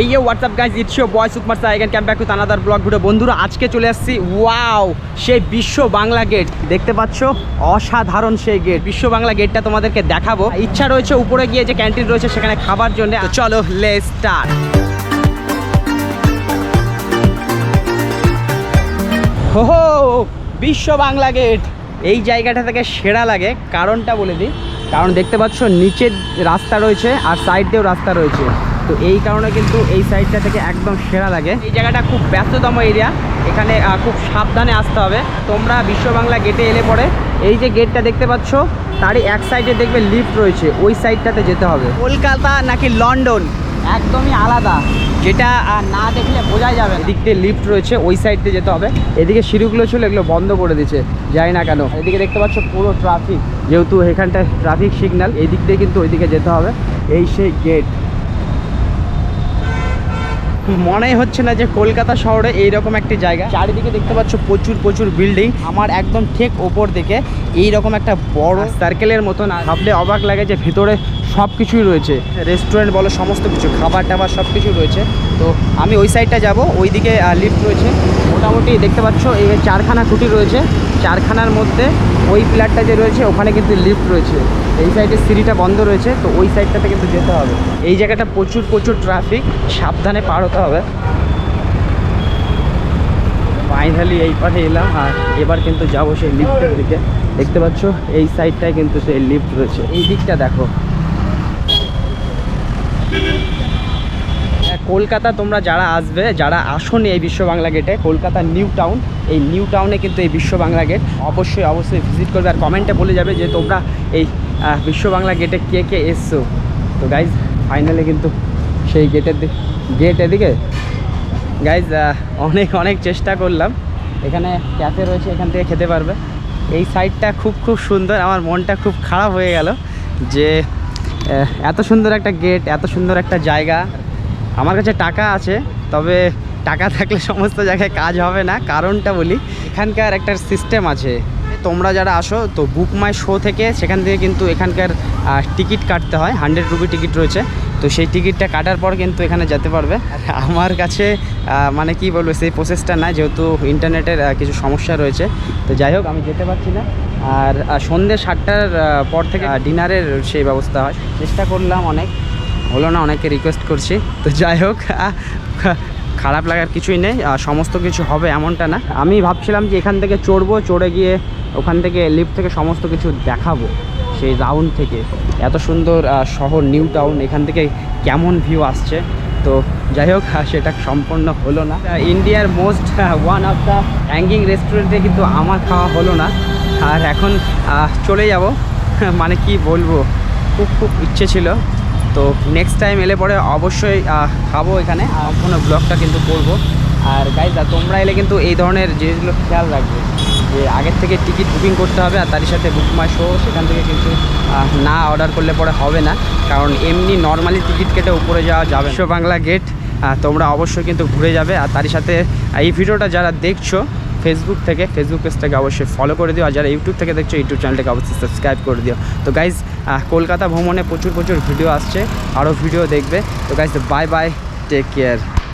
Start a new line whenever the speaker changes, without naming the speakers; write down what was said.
এই যে what's up guys it's you boy Sukumar Saha এখান camp back with another blog video বন্ধুরা, আজকে চলে আসছি ওয়াও সেই বিশ্ব বাংলা গেট দেখতে পাচ্ছ? অসাধারণ সেই গেট বিশ্ব বাংলা গেটটা তোমাদেরকে দেখাবো। ইচ্ছা রয়েছে উপরে গিয়ে যে ক্যান্টিন রয়েছে, সেখানে খাবার জন্য। চলো লে স্টার্ট হো বিশ্ব বাংলা গেট এই জায়গাটা থেকে সেরা লাগে, কারণটা বলে দিই। কারণ দেখতে পাচ্ছ, নিচের রাস্তা রয়েছে আর সাইড দিয়েও রাস্তা রয়েছে। তো এই কারণে কিন্তু এই সাইডটা থেকে একদম সেরা লাগে। এই জায়গাটা খুব ব্যস্ততম এরিয়া এখানে খুব সাবধানে আসতে হবে। তোমরা বিশ্ব বাংলা গেটে এলে পরে এই যে গেটটা দেখতে পাচ্ছ, তারই এক সাইডে দেখবে লিফট রয়েছে, ওই সাইডটাতে যেতে হবে। কলকাতা নাকি লন্ডন? একদমই আলাদা। যেটা না দেখলে বোঝা যাবে এদিক দিয়ে লিফট রয়েছে, ওই সাইড দিয়ে যেতে হবে। এদিকে সিঁড়িগুলো ছিল, এগুলো বন্ধ করে দিচ্ছে যাই না কেন। এদিকে দেখতে পাচ্ছ পুরো ট্রাফিক যেহেতু এখানটায় ট্রাফিক সিগন্যাল এই দিক দিয়ে কিন্তু ওইদিকে যেতে হবে। এই সেই গেট মনে হচ্ছে না যে কলকাতা শহরে এইরকম একটি জায়গা। চারিদিকে দেখতে পাচ্ছ প্রচুর প্রচুর বিল্ডিং। আমার একদম ঠিক ওপর দিকে এইরকম একটা বড় সার্কেলের মতন ভাবলে অবাক লাগে যে ভিতরে সব কিছুই রয়েছে। রেস্টুরেন্ট বলো সমস্ত কিছু খাবার টাবার সব কিছু রয়েছে। তো আমি ওই সাইডটা যাব ওইদিকে লিফট রয়েছে। মোটামুটি দেখতে পাচ্ছ এই চারখানা খুঁটি রয়েছে। চারখানার মধ্যে ওই পিলারটা যে রয়েছে ওখানে কিন্তু লিফট রয়েছে। এই সাইডে সিঁড়িটা বন্ধ রয়েছে, তো ওই সাইডটাতে কিন্তু যেতে হবে। এই জায়গাটা প্রচুর প্রচুর ট্রাফিক সাবধানে পার হতে হবে। ফাইনালি এই পাশে এলাম, আর এবার কিন্তু যাব সেই লিফটের দিকে। দেখতে পাচ্ছ, এই সাইডটায় কিন্তু সেই লিফট রয়েছে। এই দিকটা দেখো। কলকাতা তোমরা যারা আসবে, যারা আসোনি এই বিশ্ব বাংলা গেটে কলকাতা নিউ টাউন, এই নিউ টাউনে কিন্তু এই বিশ্ব বাংলা গেট অবশ্যই অবশ্যই ভিজিট করবে আর কমেন্টে বলে যাবে যে তোমরা এই বিশ্ব বাংলা গেটে কে কে এসছো। তো গাইজ ফাইনালি কিন্তু সেই গেটের গেট এদিকে। গাইজ অনেক অনেক চেষ্টা করলাম। এখানে ক্যাফে রয়েছে, এখান থেকে খেতে পারবে। এই সাইডটা খুব খুব সুন্দর। আমার মনটা খুব খারাপ হয়ে গেল যে এত সুন্দর একটা গেট এত সুন্দর একটা জায়গা। আমার কাছে টাকা আছে, তবে টাকা থাকলে সমস্ত জায়গায় কাজ হবে না। কারণটা বলি, এখানকার একটা সিস্টেম আছে। তোমরা যারা আসো, তো বুক মাই শো থেকে সেখান থেকে কিন্তু এখানকার টিকিট কাটতে হয়। হান্ড্রেড রুপি টিকিট রয়েছে। তো সেই টিকিটটা কাটার পর কিন্তু এখানে যেতে পারবে। আমার কাছে মানে কি বলব, সেই প্রসেসটা না যেহেতু ইন্টারনেটের কিছু সমস্যা রয়েছে। তো যাই হোক, আমি যেতে পারছি না। আর সন্ধ্যে সাতটার পর থেকে ডিনারের সেই ব্যবস্থা হয়। চেষ্টা করলাম অনেক। হলো না, অনেকে রিকোয়েস্ট করছি। তো যাই হোক খারাপ লাগার কিছুই নেই সমস্ত কিছু হবে এমনটা না। আমি ভাবছিলাম যে এখান থেকে চড়বো, চড়ে গিয়ে ওখান থেকে লিফট থেকে সমস্ত কিছু দেখাবো, সেই রাউন্ড থেকে। এত সুন্দর শহর নিউ টাউন এখান থেকে কেমন ভিউ আসছে। তো যাই হোক সেটা সম্পূর্ণ হলো না। ইন্ডিয়ার most one of the hanging রেস্টুরেন্টে কিন্তু আমার খাওয়া হলো না। আর এখন চলে যাব। মানে কি বলব? খুব খুব ইচ্ছে ছিল। তো নেক্সট টাইম এলে পরে অবশ্যই খাব এখানে। কোনো ব্লগটা কিন্তু করব। আর গাইজ তোমরা এলে কিন্তু এই ধরনের জিনিসগুলো খেয়াল রাখবে। যে আগের থেকে টিকিট বুকিং করতে হবে, আর তারই সাথে বুক মাই শো সেখান থেকে কিন্তু না অর্ডার করলে পরে হবে না। কারণ এমনি নর্মালি টিকিট কেটে উপরে যাওয়া যাবে বাংলা গেট তোমরা অবশ্যই কিন্তু ঘুরে যাবে। আর তারই সাথে এই ভিডিওটা যারা দেখছ ফেসবুক থেকে ফেসবুক পেজটাকে অবশ্যই ফলো করে দিও। আর যারা ইউটিউব থেকে দেখছ ইউটিউব চ্যানেলটাকে অবশ্যই সাবস্ক্রাইব করে দিও। তো গাইজ কলকাতা ভ্রমণে প্রচুর প্রচুর ভিডিও আসছে। আরও ভিডিও দেখবে। তো guys bye bye take care